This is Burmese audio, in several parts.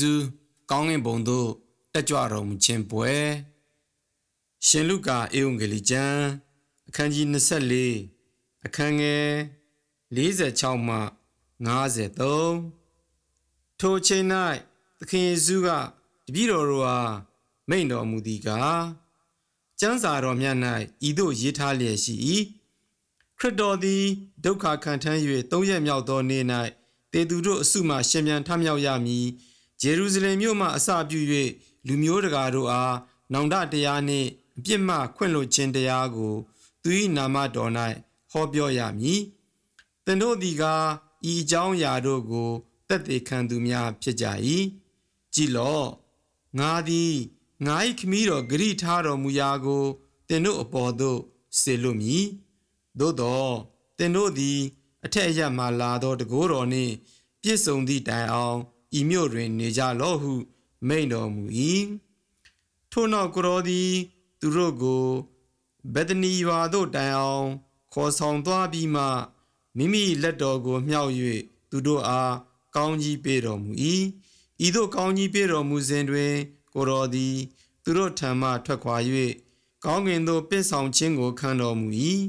ဇူးကောင်းကင်ဘုံသို့တက်ကြွတော်မူခြင်းပွဲရှင်လုကာဧဝံဂေလိကျမ်းအခန်းကြီး24အခန်းငယ်46မှ53ထိုအချိန်၌သခင်ယေရှုကတပည့်တော်တို့အားမိန့်တော်မူသည်ကားကျမ်းစာတော်မြတ်၌ဤသို့ရေးထားလျက်ရှိ၏ခရစ်တော်သည်ဒုက္ခခံထမ်း၍သုံးရက်မြောက်သောနေ့၌တေသူတို့အစုမှရှင်ပြန်ထမြောက်ရမည် ဂျေရုဇလင်မြို့မှအစပြု၍လူမျိုးတကာတို့အားနောင်တတရားနှင့်အပြစ်မှခွင့်လွှတ်ခြင်းတရားကိုသူ၏နာမတော်၌ဟောပြောရမည်သင်တို့သည်ကားဤအကြောင်းအရာတို့ကိုတက်သေးခံသူများဖြစ်ကြ၏ကြည်လော့ငါသည်ငါ၏ခမည်းတော်ဂရိထားတော်မူရာကိုသင်တို့အပေါ်သို့ဆေလွတ်မည်သို့တော့သင်တို့သည်အထက်အရမှလာသောတကိုးတော်နှင့်ပြည့်စုံသည့်တိုင်အောင် ဤမြို့တွင် နေကြလော့ဟု မိန့်တော်မူ၏ထို့နောက်ကိုရောသည် သူတို့ကိုဗေဒနီရွာသို့တိုင်အောင် ခေါ်ဆောင်သွားပြီးမှမိမိလက်တော်ကိုမြှောက်၍သူတို့အားကောင်းကြီးပေးတော်မူ၏ဤသို့ကောင်းကြီးပေးတော်မူစဉ်တွင် ကိုရောသည် သူတို့ထံမှထွက်ခွာ၍ကောင်းကင်သို့ပင့်ဆောင်ခြင်းကိုခံတော်မူ၏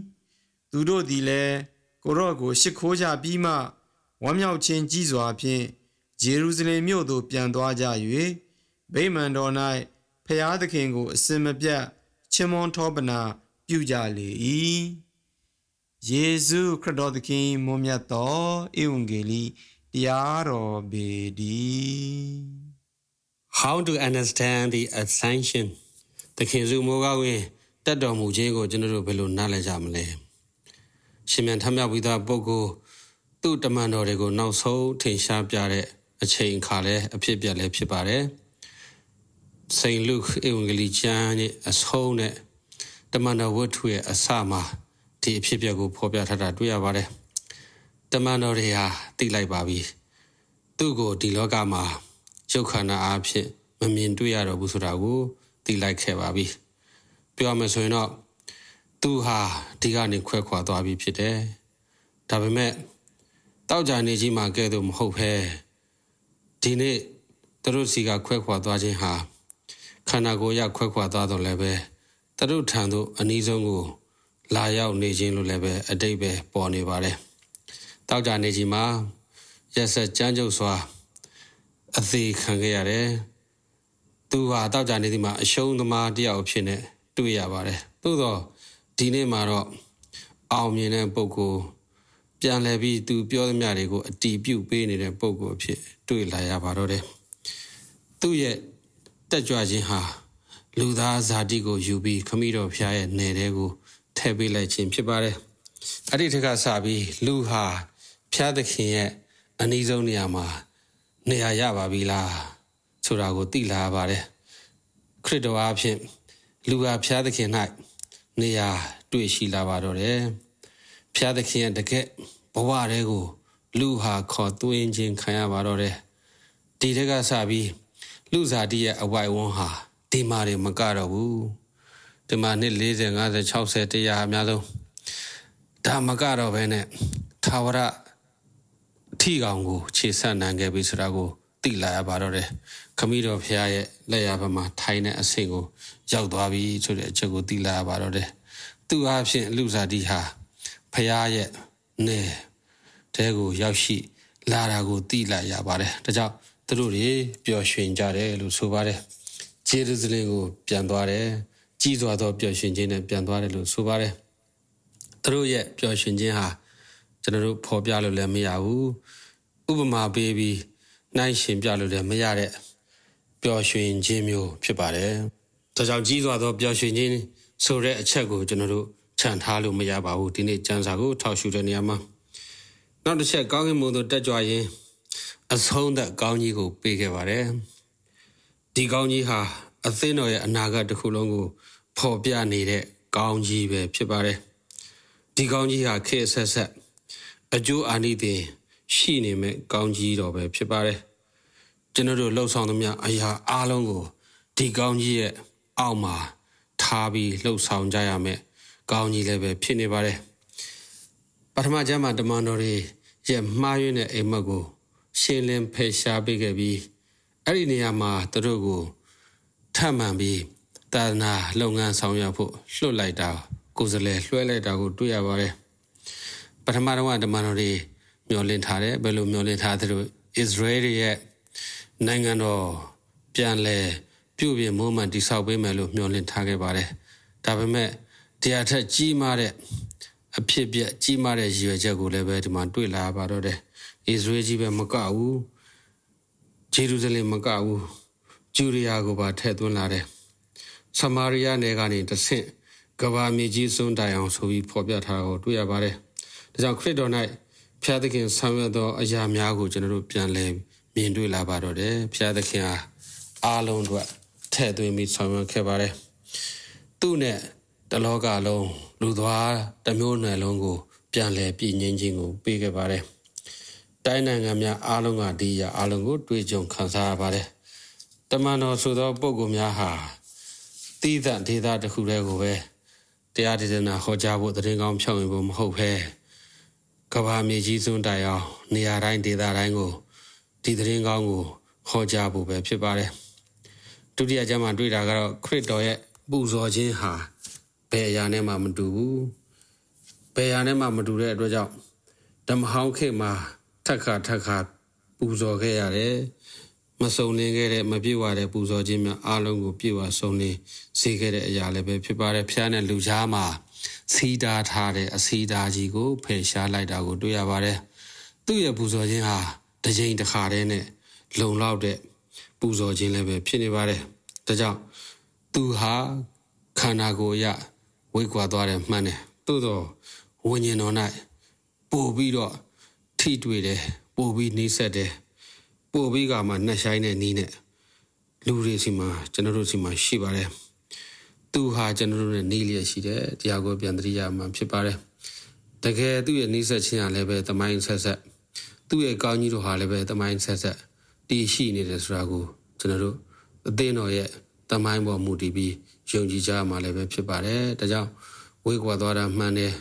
သူတို့သည်လည်းကိုရော့ကိုရှ िख ိုးကြပြီးမှဝမ်းမြောက်ခြင်းကြီးစွာဖြင့် ဂျေရုဇလင်မြို့သို့ပြန်သွားကြ၍ဗိမာန်တော်၌ဖျားသခင်ကိုအစင်မပြတ်ချီးမွမ်းထောပနာပြုကြလေ၏ယေရှုခရစ်တော်သခင်မွန်မြတ်သောဧဝံဂေလိတရားတော်ပေတည်း How to understand the ascension သခင်စုမိုးကောင်းဝင်တက်တော်မူခြင်းကိုကျွန်တော်တို့ဘယ်လိုနားလည်ကြမလဲရှင်မြန်ထမြောက်ပြီးသားပုဂ္ဂိုလ်သူ့တမန်တော်တွေကိုနောက်ဆုံးထင်ရှားပြတဲ့ အချိန်အခါလဲအဖြစ်ပြက်လဲဖြစ်ပါတယ်စိန်လုဧဝံဂေလိကျမ်းရဲ့အဆုံးနဲ့တမန်တော်ဝတ္ထုရဲ့အစမှာဒီအဖြစ်ပြက်ကိုဖော်ပြထားတာတွေ့ရပါတယ်တမန်တော်တွေဟာသိလိုက်ပါပြီသူ့ကိုဒီလောကမှာရုပ်ခန္ဓာအားဖြင့်မမြင်တွေ့ရတော့ဘူးဆိုတာကိုသိလိုက်ခဲ့ပါပြီပြောရမယ်ဆိုရင်တော့သူဟာဒီကနေခွဲခွာသွားပြီဖြစ်တယ်ဒါပေမဲ့တောက်ကြနေကြီးမှာကဲ့သို့မဟုတ်ဘဲ ဒီနေ့သူတို့စီကခွဲခွာသွားခြင်းဟာခန္ဓာကိုယ်ရခွဲခွာသွားတော့လည်းပဲသူတို့ထံသို့အနည်းဆုံးကို လာရောက်နေခြင်းလို့လည်းပဲအတိတ်ပဲပေါ်နေပါတယ်တောက်ကြနေကြီးမှာရက်ဆက်ကြမ်းကြုတ်စွာအသေးခံခဲ့ရတယ်သူဟာတောက်ကြနေသည်မှာအရှုံးသမားတယောက်ဖြစ်နေတွေ့ရပါတယ်သို့တော့ဒီနေ့မှာတော့အောင်မြင်တဲ့ပုံကို ပြန်လဲပြီးသူပြောသမျှတွေကိုအတီးပြုတ်ပေးနေတဲ့ပုံကိုဖြစ်တွေ့လာရပါတော့တယ်သူ့ရဲ့တက်ကြွခြင်းဟာလူသားဇာတိကိုယူပြီးခမည်းတော်ဖျားရဲ့နယ်တဲကိုထည့်ပေးလိုက်ခြင်းဖြစ်ပါတယ်အဲ့ဒီထက်ကစပြီးလူဟာဖျားသခင်ရဲ့အနည်းဆုံးနေရာမှာနေရာရပါပြီလားဆိုတာကိုသိလာပါတယ်ခရစ်တော်အားဖြင့်လူဟာဖျားသခင်၌နေရာတွေ့ရှိလာပါတော့တယ် ဖျားသခင်ရဲ့တကယ်ဘဝတွေကိုလူဟာခေါ်သွင်းခြင်းခံရပါတော့တယ်ဒီတက်ကစပြီးလူစားတီးရဲ့အဝိုက်ဝန်းဟာဒီမာတွေမကတော့ဘူးဒီမှာနှစ်40 50 60တရားအများဆုံးဒါမကတော့ဘဲနဲ့သာဝရအထီကောင်ကိုခြေဆက်နိုင်ခဲ့ပြီဆိုတာကိုသိလာရပါတော့တယ်ခမည်းတော်ဖရားရဲ့လက်ရဘမှာထိုင်တဲ့အဆင့်ကိုရောက်သွားပြီဆိုတဲ့အချက်ကိုသိလာရပါတော့တယ်သူအားဖြင့်လူစားတီဟာ ဖရားရဲ့နေတဲကိုရောက်ရှိ လာတာကိုသိလာရပါတယ်ဒါကြောင့်သူတို့တွေပျော်ရွှင်ကြတယ်လို့ဆိုပါတယ်ဂျေရုဇလင်ကိုပြန်သွားတယ်ကြီးစွာသောပျော်ရွှင်ခြင်းနဲ့ပြန်သွားတယ်လို့ဆိုပါတယ်သူတို့ရဲ့ပျော်ရွှင်ခြင်းဟာကျွန်တော်တို့ဖော်ပြလို့လည်းမရဘူးဥပမာပေးပြီးနိုင်ရှင်ပြလို့လည်းမရတဲ့ပျော်ရွှင်ခြင်းမျိုးဖြစ်ပါတယ်ဒါကြောင့်ကြီးစွာသောပျော်ရွှင်ခြင်းဆိုတဲ့အချက်ကိုကျွန်တော်တို့ ခြံထားလို့မရပါဘူးဒီနေ့စံစာကိုထောက်ရှုတဲ့နေရာမှာနောက်တစ်ချက်ကောင်းကင်ဘုံသို့တက်ကြွရင်အဆုံးသက်ကောင်းကြီးကိုပေးခဲ့ပါတယ်ဒီကောင်းကြီးဟာအသင်းတော်ရဲ့အနာဂတ်တစ်ခုလုံးကိုဖော်ပြနေတဲ့ကောင်းကြီးပဲဖြစ်ပါတယ်ဒီကောင်းကြီးဟာခေတ်ဆက်ဆက်အကျိုးအာနိသင်ရှိနေမဲ့ကောင်းကြီးတော်ပဲဖြစ်ပါတယ်ကျွန်တော်တို့လှုပ်ဆောင်သမျှအရာအားလုံးကိုဒီကောင်းကြီးရဲ့အောက်မှာထားပြီးလှုပ်ဆောင်ကြရမယ် ကောင်းကြီးလည်းပဲဖြစ်နေပါတယ်ပထမကျမ်းမှာတမန်တော်တွေရဲ့မှားယွင်းတဲ့အိမ်မက်ကို ရှင်းလင်းဖယ်ရှားပေးခဲ့ပြီးအဲ့ဒီနေရာမှာသူတို့ကိုထပ်မှန်ပြီးတာသနာလုပ်ငန်းဆောင်ရွက်ဖို့လွှတ်လိုက်တာကိုယ်စလဲလွှဲလိုက်တာကိုတွေ့ရပါတယ်ပထမတော့ကဓမ္မတော်တွေမျောလင့်ထားတယ်ဘယ်လိုမျောလင့်ထားသလိုအစ္စရေးရဲ့နိုင်ငံတော်ပြန်လဲပြုပြင်မိုးမှန်တိဆောက်ပေးမယ်လို့မျှော်လင့်ထားခဲ့ပါတယ်ဒါပေမဲ့ တရားထက်ကြီးမားတဲ့အဖြစ်ပြက်ကြီးမားတဲ့ရည်ရွယ်ချက်ကိုလည်းပဲဒီမှာတွေ့လာပါတော့တယ်အစ္စရေးကြီးပဲမကဘူးဂျေရုဆလင်မကဘူးဂျူရီယာကိုပါထည့်သွင်းလာတယ်ဆမာရိယနယ်ကနေတဆင့်ကဘာမြေကြီးစွန်းတိုင်အောင်ဆိုပြီးဖော်ပြထားတာကိုတွေ့ရပါတယ်ဒါကြောင့်ခရစ်တော်၌ဖျားသခင်ဆောင်ရွက်သောအရာများကိုကျွန်တော်တို့ပြန်လည်မြင်တွေ့လာပါတော့တယ်ဖျားသခင်ဟာအားလုံးအတွက်ထည့်သွင်းပြီးဆောင်ရွက်ခဲ့ပါတယ်သူ့နဲ့ တလောကလုံးလူသွားတစ်မျိုးနယ်လုံးကို ပြန်လည်ပြည်ငင်းခြင်းကိုပေးခဲ့ပါတယ်တိုင်းနိုင်ငံများအားလုံးကဒီအရာအားလုံးကိုတွေ့ကြုံခံစားရပါတယ်တမန်တော်ဆိုသောပုဂ္ဂိုလ်များဟာတည်သန့်ဒေသတစ်ခုတည်းကိုပဲတရားဒေသနာဟောကြားဖို့တရင်ကောင်းဖြောင်းရင်ဖို့မဟုတ်ဘဲကဘာမြေကြီးစွန်းတိုင်အောင်နေရာတိုင်းဒေသတိုင်းကိုဒီတရင်ကောင်းကိုဟောကြားဖို့ပဲဖြစ်ပါတယ်ဒုတိယကျမ်းမှာတွေ့တာကတော့ခရစ်တော်ရဲ့ပူဇော်ခြင်းဟာ ဘယ်အရာနဲ့မှမတူဘူးဘယ်အရာနဲ့မှမတူတဲ့အတွက်ကြောင့်ဓမ္မဟောင်းခေတ်မှာထက်ခါထက်ခါပူဇော်ခဲ့ရတယ်မစုံလင်ခဲ့တဲ့မပြည့်ဝတဲ့ပူဇော်ခြင်းများအားလုံးကိုပြည့်ဝစုံလင်စေခဲ့တဲ့အရာလည်းပဲဖြစ်ပါတယ်ဖျားနဲ့လူသားမှာစီးတားထားတဲ့အစီးသားကြီးကိုဖယ်ရှားလိုက်တာကိုတွေ့ရပါတယ်သူ့ရဲ့ပူဇော်ခြင်းဟာတစ်ချိန်တစ်ခါတည်းနဲ့လုံလောက်တဲ့ပူဇော်ခြင်းလည်းပဲဖြစ်နေပါတယ်ဒါကြောင့်သူဟာခန္ဓာကိုယ်ရ ဝိတ်ကွာသွားတယ်မှန်တယ်သို့တော့ဝိညာဉ်တော်၌ပို့ပြီးတော့ထိတွေ့တယ်ပို့ပြီးနှိစက်တယ်ပို့ပြီးကမှနှက်ဆိုင်တဲ့နီးနဲ့လူတွေစီမှာကျွန်တော်တို့စီမှာရှိပါတယ်သူဟာကျွန်တော်တို့နဲ့နေလျက်ရှိတယ်တရားကိုပြန်တရိယာမှဖြစ်ပါတယ်တကယ်သူ့ရဲ့နှိစက်ခြင်းဟာလည်းပဲတမိုင်းဆက်ဆက်သူ့ရဲ့ကောင်းကြီးတို့ဟာလည်းပဲတမိုင်းဆက်ဆက်တည်ရှိနေတယ်ဆိုတာကိုကျွန်တော်တို့အသိတော်ရဲ့တမိုင်းပေါ်မူတည်ပြီး ယုံကြည်ကြမှာလည်းပဲဖြစ်ပါတယ်ဒါကြောင့်ဝေးကွာသွားတာမှန်တယ်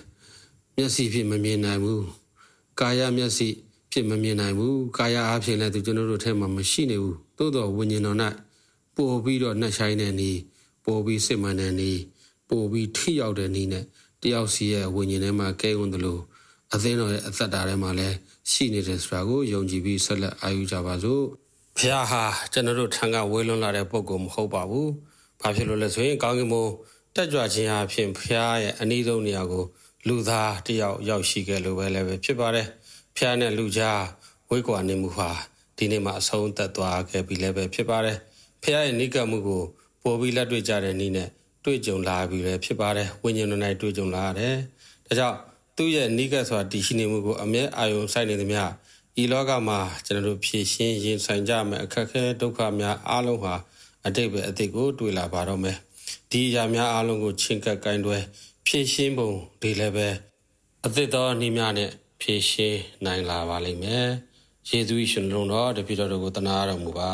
မျက်စိဖြင့်မမြင်နိုင်ဘူးကာယမျက်စိဖြစ်မမြင်နိုင်ဘူးကာယအားဖြင့်လည်းသူကျွန်တော်တို့ထဲမှာမရှိနေဘူးသို့တော်ဝိညာဉ်တော်၌ပို့ပြီးတော့နှက်ဆိုင်တဲ့နီးပို့ပြီးစစ်မှန်တဲ့နီးပို့ပြီးထိရောက်တဲ့နီးနဲ့တယောက်စီရဲ့ဝိညာဉ်ထဲမှာကဲဝင်တယ်လို့အသင်းတော်ရဲ့အသက်တာထဲမှာလည်းရှိနေတယ်ဆိုတာကိုယုံကြည်ပြီးဆက်လက်အာရုံကြပါစို့ဖះဟာကျွန်တော်တို့ထံကဝေလွန်လာတဲ့ပုံကောမဟုတ်ပါဘူး ဘာဖြစ်လို့လဲဆိုရင်ကောင်းကင်ဘုံတက်ကြွခြင်းအဖြစ်ဖះရဲ့အနည်းဆုံးနေရာကို လူသားတယောက်ရောက်ရှိခဲ့လို့ပဲလည်းပဲဖြစ်ပါတယ်ဖះနဲ့လူကြားဝိကွာနေမှုဟာဒီနေ့မှအဆုံးသက်သွားခဲ့ပြီလည်းပဲဖြစ်ပါတယ်ဖះရဲ့နိကမှုကိုပို့ပြီးလက်တွေ့ကြတဲ့နည်းနဲ့တွေ့ကြုံလာပြီလည်းဖြစ်ပါတယ်ဝိညာဉ်တော်၌တွေ့ကြုံလာရတယ်ဒါကြောင့်သူ့ရဲ့နိကဆိုတာတည်ရှိနေမှုကိုအမြဲအာရုံစိုက်နေသမျှဤလောကမှာကျွန်တော်တို့ဖြည့်ရှင်းရင်ဆိုင်ကြမယ်အခက်ခဲဒုက္ခများအလုံးဟာ အတိတ်ပဲအတိတ်ကိုတွေ့လာပါတော့မယ်ဒီအရာများအလုံးကိုချင်းကပ်ကိုင်းတွဲဖြည့်ရှင်းပုံဒီလည်းပဲအသစ်သောနှီးများနဲ့ဖြည့်ရှင်းနိုင်လာပါလိမ့်မယ်ယေရှုရှင်လုံးတော်တပြည့်တော်ကိုတနာတော်မူပါ